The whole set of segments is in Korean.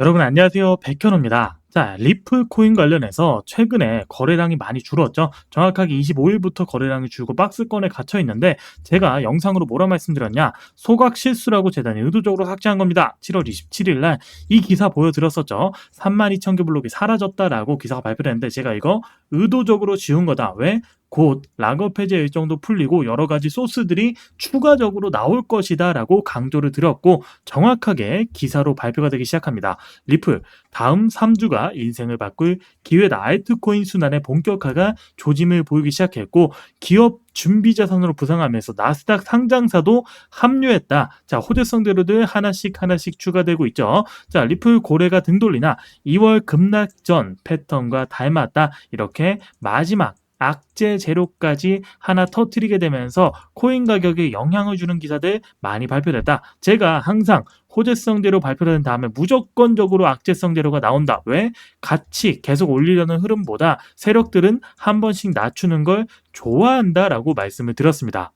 여러분 안녕하세요. 백현우입니다. 자, 리플 코인 관련해서 최근에 거래량이 많이 줄었죠. 정확하게 25일부터 거래량이 줄고 박스권에 갇혀 있는데 제가 영상으로 뭐라 말씀드렸냐? 소각 실수라고 재단이 의도적으로 삭제한 겁니다. 7월 27일 날 이 기사 보여드렸었죠. 32,000개 블록이 사라졌다라고 기사가 발표됐는데 제가 이거 의도적으로 지운 거다. 왜? 곧 락업 해제 일정도 풀리고 여러 가지 소스들이 추가적으로 나올 것이다라고 강조를 드렸고 정확하게 기사로 발표가 되기 시작합니다. 리플 다음 3주가 인생을 바꿀 기회다. 알트코인 순환의 본격화가 조짐을 보이기 시작했고 기업 준비 자산으로 부상하면서 나스닥 상장사도 합류했다. 자, 호재성 대로들 하나씩 하나씩 추가되고 있죠. 자, 리플 고래가 등 돌리나 2월 급락 전 패턴과 닮았다. 이렇게 마지막 악재 재료까지 하나 터트리게 되면서 코인 가격에 영향을 주는 기사들 많이 발표됐다. 제가 항상 호재성 재료 발표된 다음에 무조건적으로 악재성 재료가 나온다. 왜? 같이 계속 올리려는 흐름보다 세력들은 한 번씩 낮추는 걸 좋아한다라고 말씀을 드렸습니다.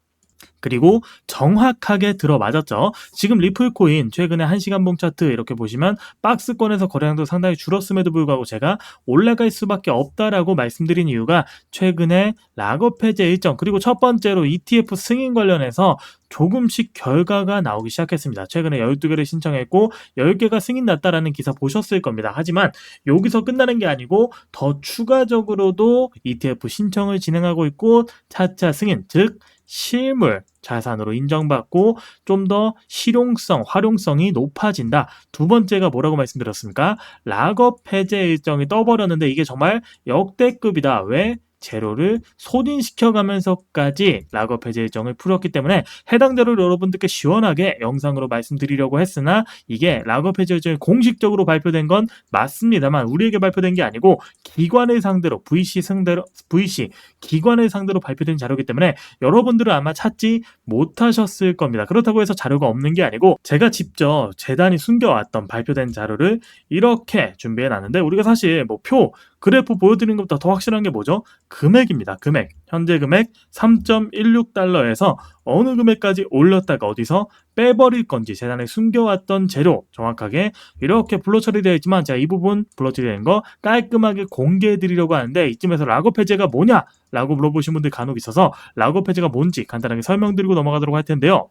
그리고 정확하게 들어맞았죠. 지금 리플코인 최근에 1시간 봉 차트 이렇게 보시면 박스권에서 거래량도 상당히 줄었음에도 불구하고 제가 올라갈 수밖에 없다라고 말씀드린 이유가 최근에 락업 해제 일정 그리고 첫 번째로 ETF 승인 관련해서 조금씩 결과가 나오기 시작했습니다. 최근에 12개를 신청했고 10개가 승인 났다라는 기사 보셨을 겁니다. 하지만 여기서 끝나는 게 아니고 더 추가적으로도 ETF 신청을 진행하고 있고 차차 승인 즉 실물 자산으로 인정받고 좀 더 실용성, 활용성이 높아진다. 두 번째가 뭐라고 말씀드렸습니까? 락업 해제 일정이 떠버렸는데 이게 정말 역대급이다. 왜? 재료를 소진시켜가면서까지 락업 해제 일정을 풀었기 때문에 해당 자료를 여러분들께 시원하게 영상으로 말씀드리려고 했으나 이게 락업 해제 일정이 공식적으로 발표된 건 맞습니다만 우리에게 발표된 게 아니고 기관을 상대로 VC 상대로 VC 기관을 상대로 발표된 자료이기 때문에 여러분들은 아마 찾지 못하셨을 겁니다. 그렇다고 해서 자료가 없는 게 아니고 제가 직접 재단이 숨겨왔던 발표된 자료를 이렇게 준비해 놨는데 우리가 사실 뭐표 그래프 보여드리는 것보다 더 확실한 게 뭐죠? 금액입니다. 금액. 현재 금액 3.16달러에서 어느 금액까지 올렸다가 어디서 빼버릴 건지 재단에 숨겨왔던 재료 정확하게 이렇게 블러 처리되어 있지만 제가 이 부분 블러 처리된 거 깔끔하게 공개해 드리려고 하는데 이쯤에서 해제가 뭐냐? 라고 물어보신 분들 간혹 있어서 해제가 뭔지 간단하게 설명드리고 넘어가도록 할 텐데요.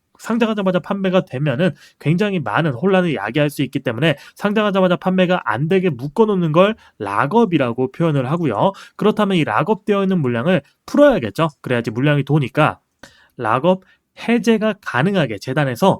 상장하자마자 판매가 되면은 굉장히 많은 혼란을 야기할 수 있기 때문에 상장하자마자 판매가 안 되게 묶어놓는 걸 락업이라고 표현을 하고요. 그렇다면 이 락업되어 있는 물량을 풀어야겠죠. 그래야지 물량이 도니까 락업 해제가 가능하게 재단에서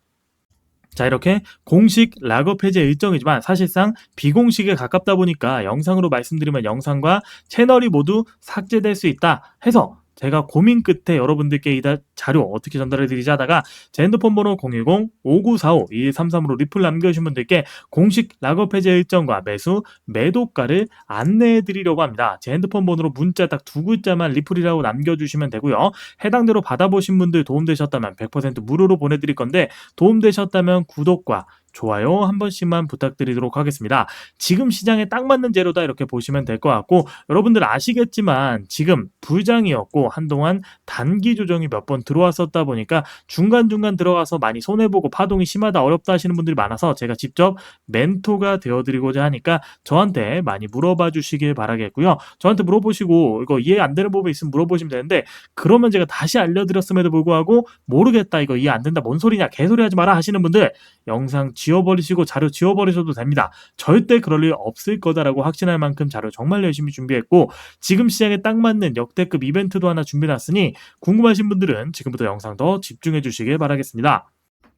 자 이렇게 공식 락업 해제 일정이지만 사실상 비공식에 가깝다 보니까 영상으로 말씀드리면 영상과 채널이 모두 삭제될 수 있다 해서 제가 고민 끝에 여러분들께 이 자료 어떻게 전달해 드리지 하다가 제 핸드폰 번호 010-5945-2133으로 리플 남겨주신 분들께 공식 락업 해제 일정과 매수, 매도가를 안내해 드리려고 합니다. 제 핸드폰 번호로 문자 딱 두 글자만 리플이라고 남겨주시면 되고요. 해당대로 받아보신 분들 도움되셨다면 100% 무료로 보내드릴 건데 도움되셨다면 구독과 좋아요 한 번씩만 부탁드리도록 하겠습니다. 지금 시장에 딱 맞는 재료다 이렇게 보시면 될 것 같고 여러분들 아시겠지만 지금 불장이었고 한동안 단기 조정이 몇번 들어왔었다 보니까 중간중간 들어가서 많이 손해보고 파동이 심하다 어렵다 하시는 분들이 많아서 제가 직접 멘토가 되어드리고자 하니까 저한테 많이 물어봐 주시길 바라겠고요. 저한테 물어보시고 이거 이해 안 되는 부분 있으면 물어보시면 되는데 그러면 제가 다시 알려드렸음에도 불구하고 모르겠다 이거 이해 안 된다 뭔 소리냐 개소리 하지 마라 하시는 분들 영상 지워버리시고 자료 지워버리셔도 됩니다. 절대 그럴 일 없을 거다라고 확신할 만큼 자료 정말 열심히 준비했고 지금 시장에 딱 맞는 역대급 이벤트도 하나 준비해놨으니 궁금하신 분들은 지금부터 영상 더 집중해 주시길 바라겠습니다.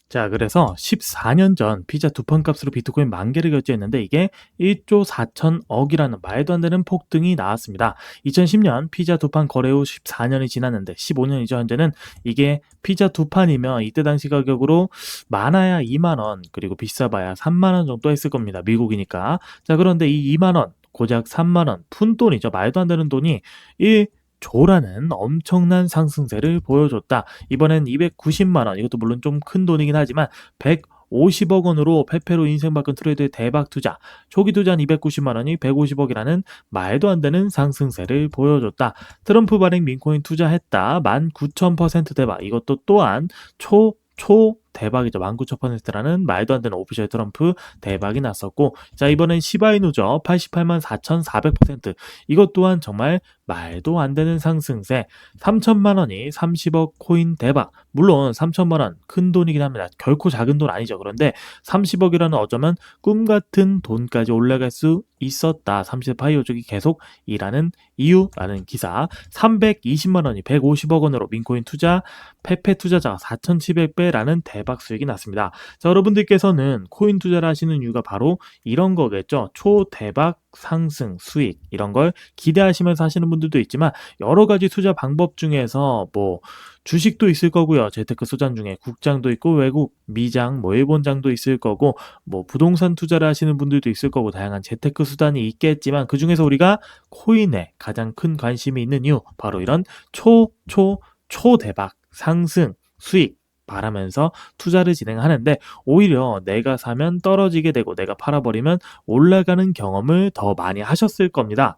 자, 그래서 14년 전 피자 두 판 값으로 비트코인 만 개를 결제했는데 이게 1조 4천억이라는 말도 안 되는 폭등이 나왔습니다. 2010년 피자 두 판 거래 후 14년이 지났는데 15년이죠. 현재는 이게 피자 두 판이면 이때 당시 가격으로 많아야 2만 원 그리고 비싸봐야 3만 원 정도 했을 겁니다. 미국이니까. 자, 그런데 이 2만 원 고작 3만 원, 푼 돈이죠. 말도 안 되는 돈이 1 조라는 엄청난 상승세를 보여줬다. 이번엔 290만 원, 이것도 물론 좀 큰 돈이긴 하지만 150억 원으로 페페로 인생 바꾼 트레이드의 대박 투자, 초기 투자한 290만 원이 150억이라는 말도 안 되는 상승세를 보여줬다. 트럼프 발행 민코인 투자했다. 19,000% 대박. 이것도 또한 초, 초, 대박이죠. 19,000%라는 말도 안 되는 오피셜 트럼프 대박이 났었고, 자, 이번엔 시바이누죠. 88만 4,400%. 이것 또한 정말 말도 안 되는 상승세. 3천만 원이 30억 코인 대박. 물론 3천만 원 큰 돈이긴 합니다. 결코 작은 돈 아니죠. 그런데 30억이라는 어쩌면 꿈 같은 돈까지 올라갈 수 있었다. 30대 파이오족이 계속 일하는 이유라는 기사. 320만 원이 150억 원으로 민코인 투자, 페페 투자자가 4,700배라는 대박 수익이 났습니다. 자, 여러분들께서는 코인 투자를 하시는 이유가 바로 이런 거겠죠. 초대박 상승, 수익 이런 걸 기대하시면서 하시는 분들도 있지만 여러 가지 투자 방법 중에서 뭐 주식도 있을 거고요. 재테크 소장 중에 국장도 있고 외국 미장, 뭐 일본장도 있을 거고 뭐 부동산 투자를 하시는 분들도 있을 거고 다양한 재테크 수단이 있겠지만 그 중에서 우리가 코인에 가장 큰 관심이 있는 이유 바로 이런 초, 초, 초대박 상승, 수익 바라면서 투자를 진행하는데 오히려 내가 사면 떨어지게 되고 내가 팔아버리면 올라가는 경험을 더 많이 하셨을 겁니다.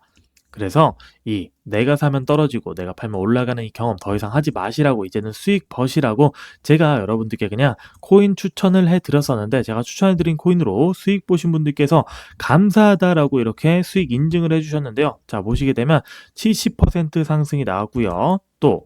그래서 이 내가 사면 떨어지고 내가 팔면 올라가는 이 경험 더 이상 하지 마시라고 이제는 수익 버시라고 제가 여러분들께 그냥 코인 추천을 해 드렸었는데 제가 추천해 드린 코인으로 수익 보신 분들께서 감사하다라고 이렇게 수익 인증을 해 주셨는데요. 자, 보시게 되면 70% 상승이 나왔고요. 또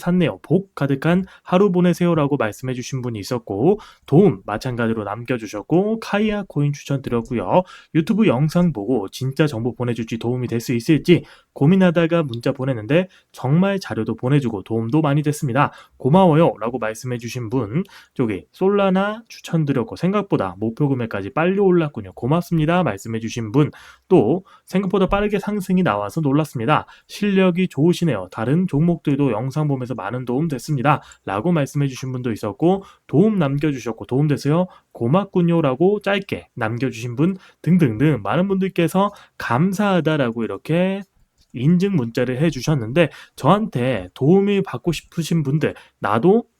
샀네요. 복 가득한 하루 보내세요라고 말씀해 주신 분이 있었고 도움 마찬가지로 남겨주셨고 카이아 코인 추천 드렸고요. 유튜브 영상 보고 진짜 정보 보내줄지 도움이 될 수 있을지 고민하다가 문자 보냈는데 정말 자료도 보내주고 도움도 많이 됐습니다. 고마워요 라고 말씀해 주신 분 저기 솔라나 추천드렸고 생각보다 목표 금액까지 빨리 올랐군요. 고맙습니다 말씀해 주신 분 또 생각보다 빠르게 상승이 나와서 놀랐습니다. 실력이 좋으시네요. 다른 종목들도 영상 보면서 많은 도움 됐습니다. 라고 말씀해 주신 분도 있었고 도움 남겨주셨고 도움 됐어요. 고맙군요 라고 짧게 남겨주신 분 등등등 많은 분들께서 감사하다라고 이렇게 인증 문자를 해주셨는데 저한테 도움을 받고 싶으신 분들 나도